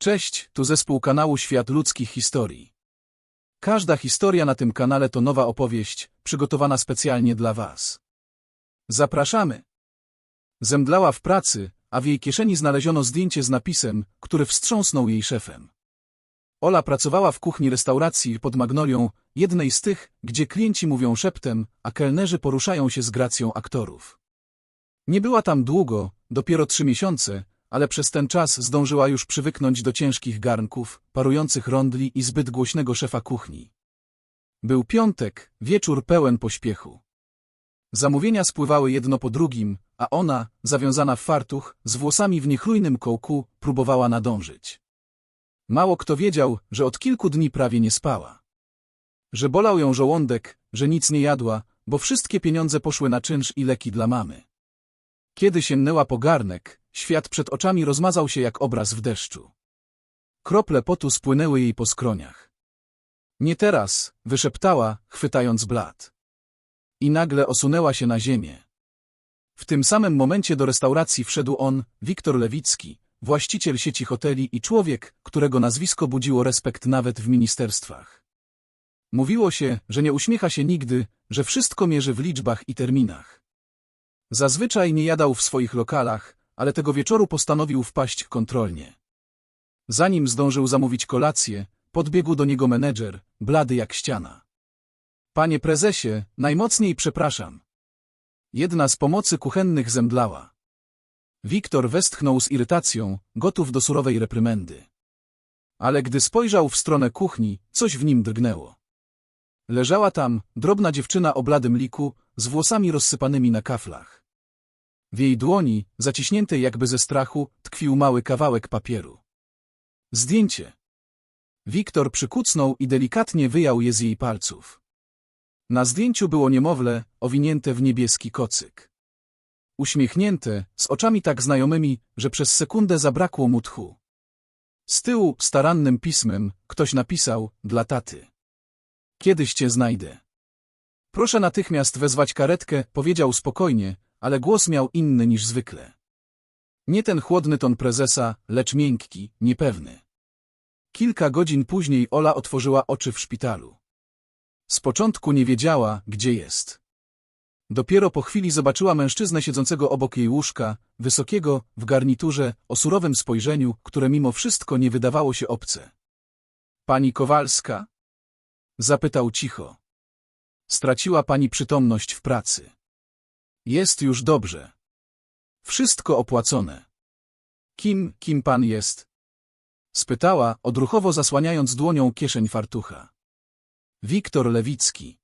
Cześć, tu zespół kanału Świat Ludzkich Historii. Każda historia na tym kanale to nowa opowieść, przygotowana specjalnie dla Was. Zapraszamy! Zemdlała w pracy, a w jej kieszeni znaleziono zdjęcie z napisem, który wstrząsnął jej szefem. Ola pracowała w kuchni restauracji pod Magnolią, jednej z tych, gdzie klienci mówią szeptem, a kelnerzy poruszają się z gracją aktorów. Nie była tam długo, dopiero trzy miesiące, ale przez ten czas zdążyła już przywyknąć do ciężkich garnków, parujących rondli i zbyt głośnego szefa kuchni. Był piątek, wieczór pełen pośpiechu. Zamówienia spływały jedno po drugim, a ona, zawiązana w fartuch, z włosami w niechlujnym kołku, próbowała nadążyć. Mało kto wiedział, że od kilku dni prawie nie spała. Że bolał ją żołądek, że nic nie jadła, bo wszystkie pieniądze poszły na czynsz i leki dla mamy. Kiedy sięgnęła po garnek, świat przed oczami rozmazał się jak obraz w deszczu. Krople potu spłynęły jej po skroniach. Nie teraz, wyszeptała, chwytając blat. I nagle osunęła się na ziemię. W tym samym momencie do restauracji wszedł on, Wiktor Lewicki, właściciel sieci hoteli i człowiek, którego nazwisko budziło respekt nawet w ministerstwach. Mówiło się, że nie uśmiecha się nigdy, że wszystko mierzy w liczbach i terminach. Zazwyczaj nie jadał w swoich lokalach, ale tego wieczoru postanowił wpaść kontrolnie. Zanim zdążył zamówić kolację, podbiegł do niego menedżer, blady jak ściana. Panie prezesie, najmocniej przepraszam. Jedna z pomocy kuchennych zemdlała. Wiktor westchnął z irytacją, gotów do surowej reprymendy. Ale gdy spojrzał w stronę kuchni, coś w nim drgnęło. Leżała tam, drobna dziewczyna o bladym liku, z włosami rozsypanymi na kaflach. W jej dłoni, zaciśniętej jakby ze strachu, tkwił mały kawałek papieru. Zdjęcie. Wiktor przykucnął i delikatnie wyjął je z jej palców. Na zdjęciu było niemowlę, owinięte w niebieski kocyk. Uśmiechnięte, z oczami tak znajomymi, że przez sekundę zabrakło mu tchu. Z tyłu, starannym pismem, ktoś napisał, dla taty. Kiedyś cię znajdę. Proszę natychmiast wezwać karetkę, powiedział spokojnie, ale głos miał inny niż zwykle. Nie ten chłodny ton prezesa, lecz miękki, niepewny. Kilka godzin później Ola otworzyła oczy w szpitalu. Z początku nie wiedziała, gdzie jest. Dopiero po chwili zobaczyła mężczyznę siedzącego obok jej łóżka, wysokiego, w garniturze, o surowym spojrzeniu, które mimo wszystko nie wydawało się obce. Pani Kowalska? Zapytał cicho. Straciła pani przytomność w pracy. Jest już dobrze. Wszystko opłacone. Kim, kim pan jest? Spytała, odruchowo zasłaniając dłonią kieszeń fartucha. Wiktor Lewicki.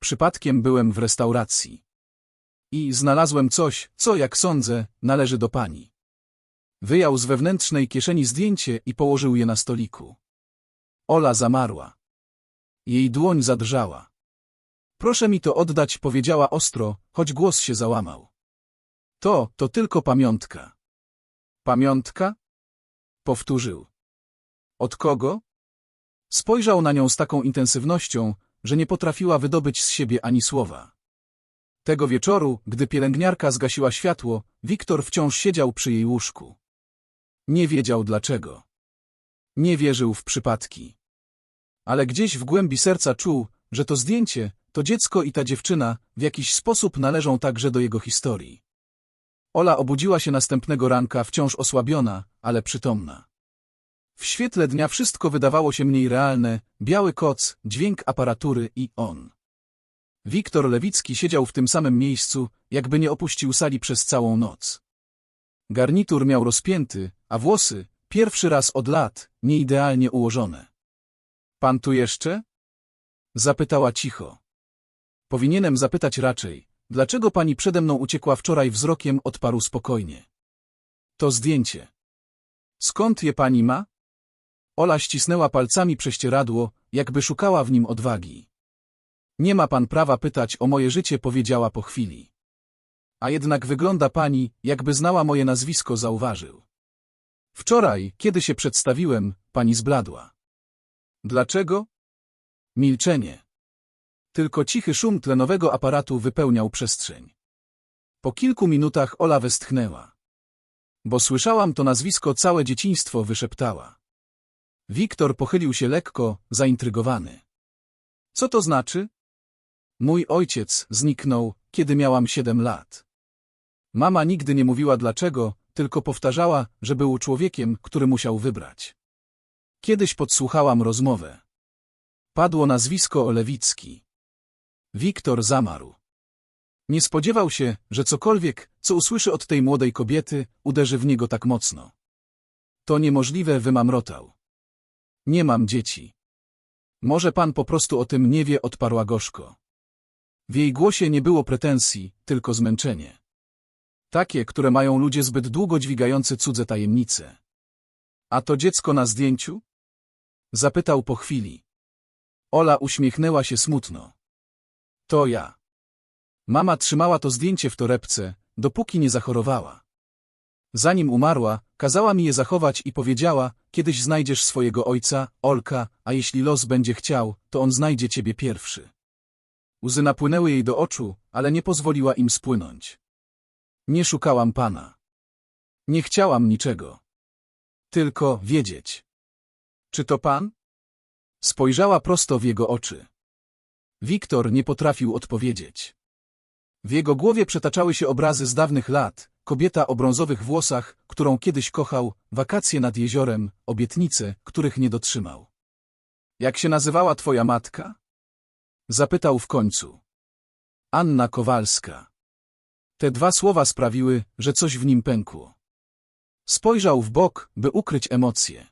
Przypadkiem byłem w restauracji. I znalazłem coś, co, jak sądzę, należy do pani. Wyjął z wewnętrznej kieszeni zdjęcie i położył je na stoliku. Ola zamarła. Jej dłoń zadrżała. Proszę mi to oddać, powiedziała ostro, choć głos się załamał. To, to tylko pamiątka. Pamiątka? Powtórzył. Od kogo? Spojrzał na nią z taką intensywnością, że nie potrafiła wydobyć z siebie ani słowa. Tego wieczoru, gdy pielęgniarka zgasiła światło, Wiktor wciąż siedział przy jej łóżku. Nie wiedział dlaczego. Nie wierzył w przypadki. Ale gdzieś w głębi serca czuł, że to zdjęcie, to dziecko i ta dziewczyna w jakiś sposób należą także do jego historii. Ola obudziła się następnego ranka wciąż osłabiona, ale przytomna. W świetle dnia wszystko wydawało się mniej realne, biały koc, dźwięk aparatury i on. Wiktor Lewicki siedział w tym samym miejscu, jakby nie opuścił sali przez całą noc. Garnitur miał rozpięty, a włosy, pierwszy raz od lat, nieidealnie ułożone. Pan tu jeszcze? Zapytała cicho. Powinienem zapytać raczej, dlaczego pani przede mną uciekła wczoraj wzrokiem, odparł spokojnie. To zdjęcie. Skąd je pani ma? Ola ścisnęła palcami prześcieradło, jakby szukała w nim odwagi. Nie ma pan prawa pytać o moje życie, powiedziała po chwili. A jednak wygląda pani, jakby znała moje nazwisko, zauważył. Wczoraj, kiedy się przedstawiłem, pani zbladła. Dlaczego? Milczenie. Tylko cichy szum tlenowego aparatu wypełniał przestrzeń. Po kilku minutach Ola westchnęła. Bo słyszałam to nazwisko całe dzieciństwo, wyszeptała. Wiktor pochylił się lekko, zaintrygowany. Co to znaczy? Mój ojciec zniknął, kiedy miałam siedem lat. Mama nigdy nie mówiła dlaczego, tylko powtarzała, że był człowiekiem, który musiał wybrać. Kiedyś podsłuchałam rozmowę. Padło nazwisko Olewicki. Wiktor zamarł. Nie spodziewał się, że cokolwiek, co usłyszy od tej młodej kobiety, uderzy w niego tak mocno. To niemożliwe, wymamrotał. Nie mam dzieci. Może pan po prostu o tym nie wie, odparła gorzko. W jej głosie nie było pretensji, tylko zmęczenie. Takie, które mają ludzie zbyt długo dźwigający cudze tajemnice. A to dziecko na zdjęciu? Zapytał po chwili. Ola uśmiechnęła się smutno. To ja. Mama trzymała to zdjęcie w torebce, dopóki nie zachorowała. Zanim umarła, kazała mi je zachować i powiedziała, kiedyś znajdziesz swojego ojca, Olka, a jeśli los będzie chciał, to on znajdzie ciebie pierwszy. Łzy napłynęły jej do oczu, ale nie pozwoliła im spłynąć. Nie szukałam pana. Nie chciałam niczego. Tylko wiedzieć. Czy to pan? Spojrzała prosto w jego oczy. Wiktor nie potrafił odpowiedzieć. W jego głowie przetaczały się obrazy z dawnych lat, kobieta o brązowych włosach, którą kiedyś kochał, wakacje nad jeziorem, obietnice, których nie dotrzymał. Jak się nazywała twoja matka? Zapytał w końcu. Anna Kowalska. Te dwa słowa sprawiły, że coś w nim pękło. Spojrzał w bok, by ukryć emocje.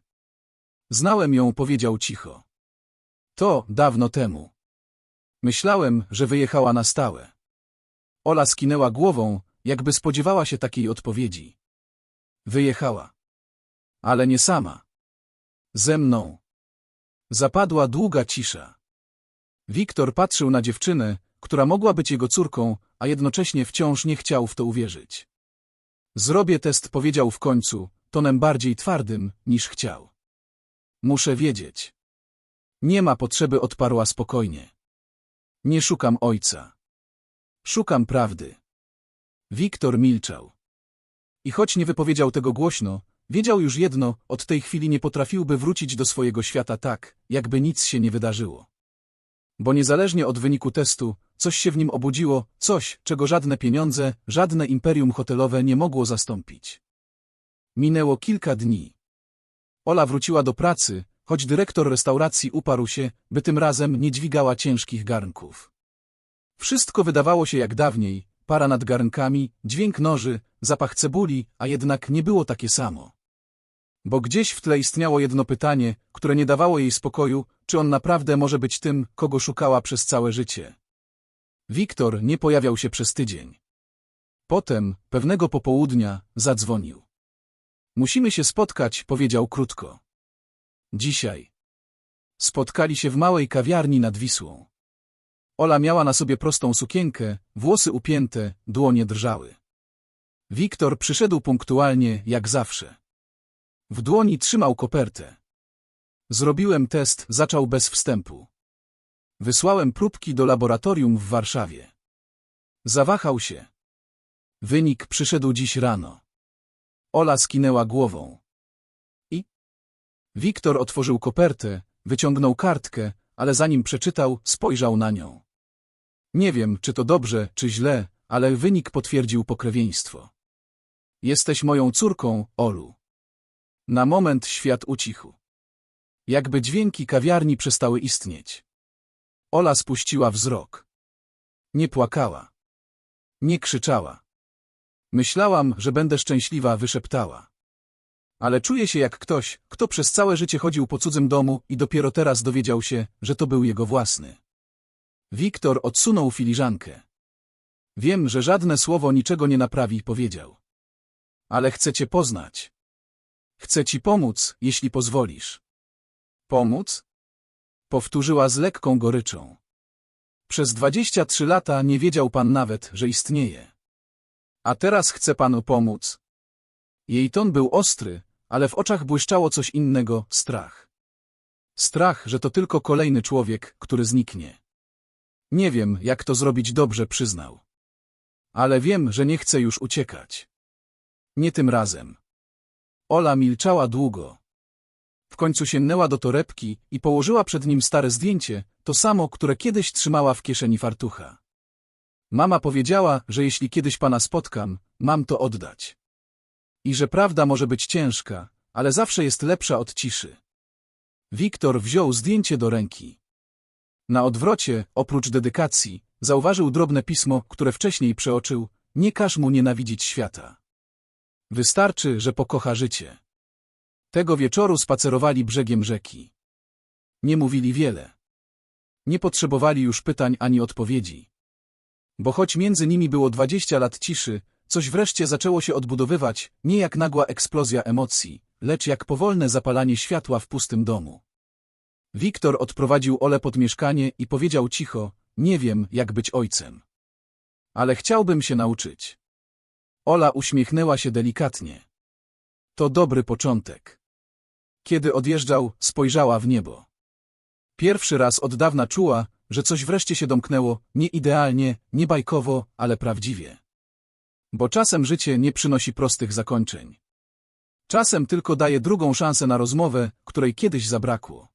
Znałem ją, powiedział cicho. To dawno temu. Myślałem, że wyjechała na stałe. Ola skinęła głową, jakby spodziewała się takiej odpowiedzi. Wyjechała. Ale nie sama. Ze mną. Zapadła długa cisza. Wiktor patrzył na dziewczynę, która mogła być jego córką, a jednocześnie wciąż nie chciał w to uwierzyć. Zrobię test, powiedział w końcu, tonem bardziej twardym, niż chciał. Muszę wiedzieć. Nie ma potrzeby, odparła spokojnie. Nie szukam ojca. Szukam prawdy. Wiktor milczał. I choć nie wypowiedział tego głośno, wiedział już jedno, od tej chwili nie potrafiłby wrócić do swojego świata tak, jakby nic się nie wydarzyło. Bo niezależnie od wyniku testu, coś się w nim obudziło, coś, czego żadne pieniądze, żadne imperium hotelowe nie mogło zastąpić. Minęło kilka dni. Ola wróciła do pracy, choć dyrektor restauracji uparł się, by tym razem nie dźwigała ciężkich garnków. Wszystko wydawało się jak dawniej, para nad garnkami, dźwięk noży, zapach cebuli, a jednak nie było takie samo. Bo gdzieś w tle istniało jedno pytanie, które nie dawało jej spokoju, czy on naprawdę może być tym, kogo szukała przez całe życie. Wiktor nie pojawiał się przez tydzień. Potem, pewnego popołudnia, zadzwonił. Musimy się spotkać, powiedział krótko. Dzisiaj. Spotkali się w małej kawiarni nad Wisłą. Ola miała na sobie prostą sukienkę, włosy upięte, dłonie drżały. Wiktor przyszedł punktualnie, jak zawsze. W dłoni trzymał kopertę. Zrobiłem test, zaczął bez wstępu. Wysłałem próbki do laboratorium w Warszawie. Zawahał się. Wynik przyszedł dziś rano. Ola skinęła głową. Wiktor otworzył kopertę, wyciągnął kartkę, ale zanim przeczytał, spojrzał na nią. Nie wiem, czy to dobrze, czy źle, ale wynik potwierdził pokrewieństwo. Jesteś moją córką, Olu. Na moment świat ucichł. Jakby dźwięki kawiarni przestały istnieć. Ola spuściła wzrok. Nie płakała. Nie krzyczała. Myślałam, że będę szczęśliwa, wyszeptała. Ale czuję się jak ktoś, kto przez całe życie chodził po cudzym domu i dopiero teraz dowiedział się, że to był jego własny. Wiktor odsunął filiżankę. Wiem, że żadne słowo niczego nie naprawi, powiedział. Ale chcę cię poznać. Chcę ci pomóc, jeśli pozwolisz. Pomóc? Powtórzyła z lekką goryczą. Przez dwadzieścia trzy lata nie wiedział pan nawet, że istnieje. A teraz chce panu pomóc. Jej ton był ostry, ale w oczach błyszczało coś innego, strach. Strach, że to tylko kolejny człowiek, który zniknie. Nie wiem, jak to zrobić dobrze, przyznał. Ale wiem, że nie chcę już uciekać. Nie tym razem. Ola milczała długo. W końcu sięgnęła do torebki i położyła przed nim stare zdjęcie, to samo, które kiedyś trzymała w kieszeni fartucha. Mama powiedziała, że jeśli kiedyś pana spotkam, mam to oddać. I że prawda może być ciężka, ale zawsze jest lepsza od ciszy. Wiktor wziął zdjęcie do ręki. Na odwrocie, oprócz dedykacji, zauważył drobne pismo, które wcześniej przeoczył, nie każ mu nienawidzić świata. Wystarczy, że pokocha życie. Tego wieczoru spacerowali brzegiem rzeki. Nie mówili wiele. Nie potrzebowali już pytań ani odpowiedzi. Bo choć między nimi było dwadzieścia lat ciszy, coś wreszcie zaczęło się odbudowywać, nie jak nagła eksplozja emocji, lecz jak powolne zapalanie światła w pustym domu. Wiktor odprowadził Ole pod mieszkanie i powiedział cicho, nie wiem, jak być ojcem. Ale chciałbym się nauczyć. Ola uśmiechnęła się delikatnie. To dobry początek. Kiedy odjeżdżał, spojrzała w niebo. Pierwszy raz od dawna czuła, że coś wreszcie się domknęło, nie idealnie, nie bajkowo, ale prawdziwie. Bo czasem życie nie przynosi prostych zakończeń. Czasem tylko daje drugą szansę na rozmowę, której kiedyś zabrakło.